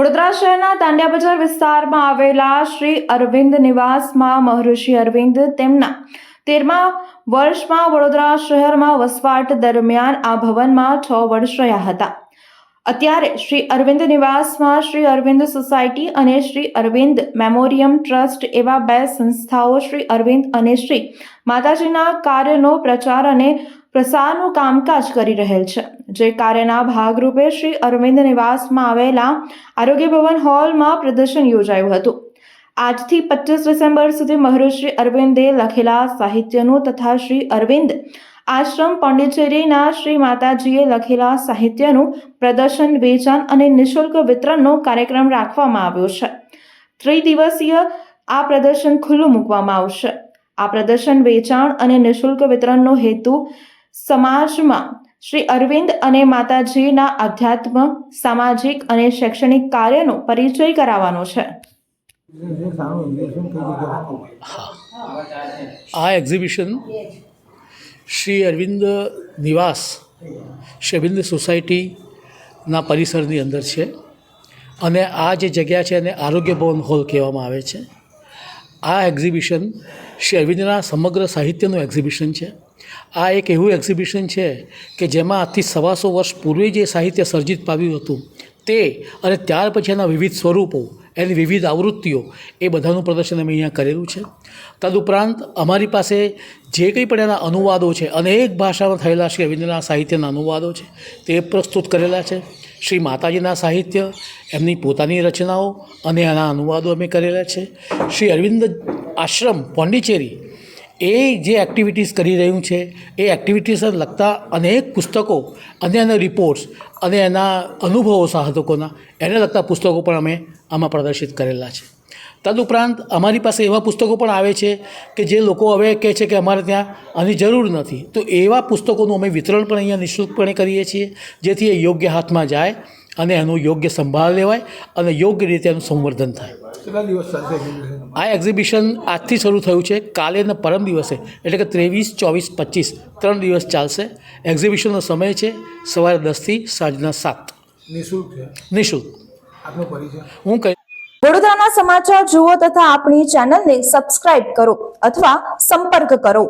વડોદરા શહેરના તાંડિયા બજાર વિસ્તારમાં આવેલા શ્રી અરવિંદ નિવાસમાં મહર્ષિ અરવિંદ તેમના તેરમા વર્ષમાં વડોદરા શહેરમાં વસવાટ દરમિયાન આ ભવનમાં છ વર્ષ રહ્યા હતા. અત્યારે શ્રી અરવિંદ નિવાસમાં શ્રી અરવિંદ સોસાયટી અને શ્રી અરવિંદ મેમોરિયમ ટ્રસ્ટ એવા બે સંસ્થાઓ શ્રી અરવિંદ અને શ્રી માતાજીના કાર્યનો પ્રચાર અને પ્રસારનું કામકાજ કરી રહેલ છે. જે કાર્યના ભાગરૂપે શ્રી અરવિંદ નિવાસમાં આવેલા આરોગ્ય ભવન હોલમાં પ્રદર્શન યોજાયું હતું. આજથી પચીસ ડિસેમ્બર સુધી મહર્ષિ અરવિંદે લખેલા સાહિત્યનું તથા શ્રી અરવિંદ આશ્રમ પોંડિચેરીના શ્રી માતાજીએ લખેલા સાહિત્યનું પ્રદર્શન, વેચાણ અને નિઃશુલ્ક વિતરણનો કાર્યક્રમ રાખવામાં આવ્યો છે. ત્રિદિવસીય આ પ્રદર્શન ખુલ્લું મૂકવામાં આવશે. આ પ્રદર્શન, વેચાણ અને નિઃશુલ્ક વિતરણનો હેતુ સમાજમાં શ્રી અરવિંદ અને માતાજીના આધ્યાત્મ સામાજિક અને શૈક્ષણિક કાર્યનો પરિચય કરાવવાનો છે. આ એક્ઝિબિશન શ્રી અરવિંદ નિવાસ શ્રી અરવિંદ સોસાયટીના પરિસરની અંદર છે અને આ જે જગ્યા છે એને આરોગ્ય ભવન હોલ કહેવામાં આવે છે. આ એક્ઝિબિશન શ્રી અરવિંદના સમગ્ર સાહિત્યનું એક્ઝિબિશન છે. આ એક એવું એક્ઝિબિશન છે કે જેમાં આજથી સવાસો વર્ષ પૂર્વે જે સાહિત્ય સર્જિત પાવ્યું હતું, તે અને ત્યાર પછી એના વિવિધ સ્વરૂપો, એની વિવિધ આવૃત્તિઓ, એ બધાનું પ્રદર્શન અમે અહીંયા કરેલું છે. તદુપરાંત અમારી પાસે જે કંઈ પણ એના અનુવાદો છે, અનેક ભાષામાં થયેલા શ્રી અરવિંદના સાહિત્યના અનુવાદો છે, તે પ્રસ્તુત કરેલા છે. શ્રી માતાજીના સાહિત્ય, એમની પોતાની રચનાઓ અને એના અનુવાદો અમે કરેલા છે. શ્રી અરવિંદ આશ્રમ, પોંડિચેરી એ જે એક્ટિવિટીઝ કરી રહ્યું છે, એ એક્ટિવિટીઝને લગતા અનેક પુસ્તકો અને એના રિપોર્ટ્સ અને એના અનુભવો સાધકોના એને લગતા પુસ્તકો પણ અમે આમાં પ્રદર્શિત કરેલા છે. તદુપરાંત અમારી પાસે એવા પુસ્તકો પણ આવે છે કે જે લોકો હવે કહે છે કે અમારે ત્યાં આની જરૂર નથી. તો એવા પુસ્તકોનું અમે વિતરણ પણ અહીંયા નિઃશુલ્કપણે કરીએ છીએ, જેથી એ યોગ્ય હાથમાં જાય અને એનું યોગ્ય સંભાળ લેવાય અને યોગ્ય રીતે એનું સંવર્ધન થાય. કેટલા દિવસ ચાલશે આ એક્ઝિબિશન આજથી શરૂ થયું છે કાલે અને પરમ દિવસે એટલે કે ત્રેવીસ ચોવીસ પચીસ ત્રણ દિવસ ચાલશે. એક્ઝિબિશનનો સમય છે સવારે દસથી સાંજના સાત. નિઃશુલ્ક નિઃશુલ્ક. આપનો પરિચય? હું કહી વડોદરાના સમાચાર જુઓ તથા આપણી ચેનલને સબસ્ક્રાઇબ કરો અથવા સંપર્ક કરો.